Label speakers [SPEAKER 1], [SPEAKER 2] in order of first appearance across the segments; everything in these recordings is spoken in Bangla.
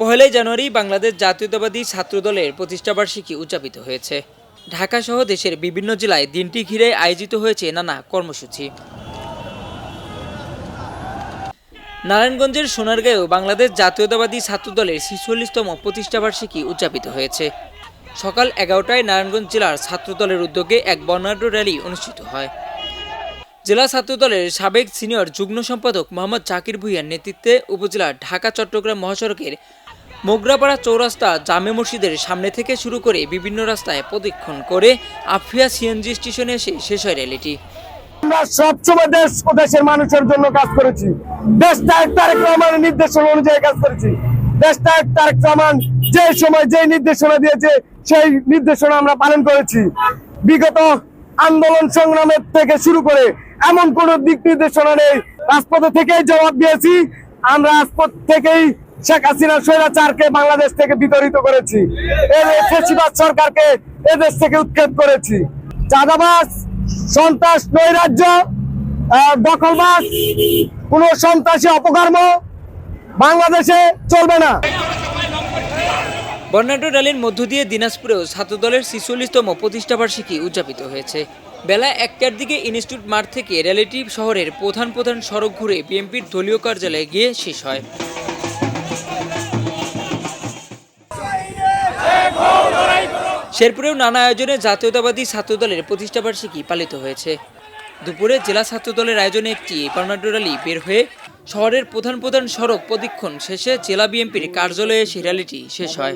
[SPEAKER 1] পহেলাই জানুয়ারি বাংলাদেশ জাতীয়তাবাদী ছাত্রদলের প্রতিষ্ঠাবার্ষিকী উদযাপিত হয়েছে। ঢাকা সহ দেশের বিভিন্ন জেলায় দিনটি ঘিরে আয়োজিত হয়েছে নানা কর্মসূচি। নারায়ণগঞ্জের সোনারগাঁয়েও বাংলাদেশ জাতীয়তাবাদী ছাত্রদলের ছিচল্লিশতম প্রতিষ্ঠাবার্ষিকী উদযাপিত হয়েছে। সকাল এগারোটায় নারায়ণগঞ্জ জেলার ছাত্রদলের উদ্যোগে এক বর্ণাঢ্য র্যালি অনুষ্ঠিত হয়। জেলা ছাত্রদলের সাবেক সিনিয়র যুগ্ম সম্পাদক মোহাম্মদ জাকির ভুইয়ার নেতৃত্বে উপজেলার ঢাকা চট্টগ্রাম মহাসড়কের মোগরাপাড়া চৌরাস্তা জামে মসজিদের সামনে থেকে শুরু করে বিভিন্ন রাস্তায় প্রদক্ষিণ করে আফিয়া সিএনজি স্টেশনে এসে শেষ হয় র্যালিটি।
[SPEAKER 2] আমরা সবসময় দেশ ও দেশের মানুষের জন্য কাজ করেছি। দেশ নায়ক তারেক রহমানের নির্দেশনা অনুযায়ী কাজ করেছি। দেশ নায়ক তারেক রহমান যে সময় যে নির্দেশনা দিয়েছে, সেই নির্দেশনা আমরা পালন করেছি। বিগত আন্দোলন সংগ্রামের থেকে শুরু করে এমন কোন দিক নির্দেশনা নেই। রাজপথে থেকেই জবাব দিয়েছি। আমরা রাজপথ থেকেই শেখ হাসিনা স্বৈরাচারকে বাংলাদেশ থেকে বিতরিত করেছি। ফেসিবাদ সরকারকে এদেশ থেকে উৎক্ষেপ করেছি। চাঁদাবাস সন্ত্রাস, নৈরাজ্য দখলবাস কোন সন্ত্রাসী অপকর্ম বাংলাদেশে চলবে না।
[SPEAKER 1] বর্ণাঢ্য র্যালির মধ্য দিয়ে দিনাজপুরেও ছাত্রদলের ছিচল্লিশতম প্রতিষ্ঠাবার্ষিকী উদযাপিত হয়েছে। বেলা একটার দিকে ইনস্টিটিউট মাঠ থেকে র্যালিটি শহরের প্রধান প্রধান সড়ক ঘুরে বিএনপির দলীয় কার্যালয়ে গিয়ে শেষ হয়। শেরপুরেও নানা আয়োজনে জাতীয়তাবাদী ছাত্রদলের প্রতিষ্ঠাবার্ষিকী পালিত হয়েছে। দুপুরে জেলা ছাত্রদলের আয়োজনে একটি বর্ণাঢ্য র্যালি বের হয়ে শহরের প্রধান প্রধান সড়ক প্রদক্ষিণ শেষে জেলা বিএনপির কার্যালয়ে সেই র্যালিটি শেষ হয়।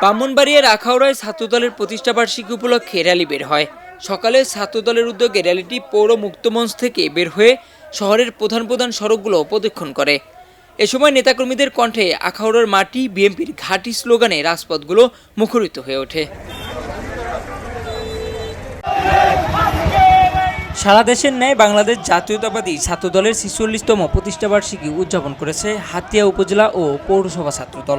[SPEAKER 1] ব্রাহ্মণবাড়িয়ার আখাউড়ায় ছাত্রদলের প্রতিষ্ঠাবার্ষিকী উপলক্ষে র্যালি বের হয়। সকালে ছাত্রদলের উদ্যোগে র্যালিটি পৌর মুক্তমঞ্চ থেকে বের হয়ে শহরের প্রধান প্রধান সড়কগুলো প্রদক্ষিণ করে। এ সময় নেতাকর্মীদের কণ্ঠে আখাউড়ার মাটি বিএনপির ঘাঁটি স্লোগানে রাজপথগুলো মুখরিত হয়ে ওঠে। সারা দেশের ন্যায় বাংলাদেশ জাতীয়তাবাদী ছাত্র দলের ছিচল্লিশতম প্রতিষ্ঠাবার্ষিকী উদযাপন করেছে হাতিয়া উপজেলা ও পৌরসভা ছাত্রদল।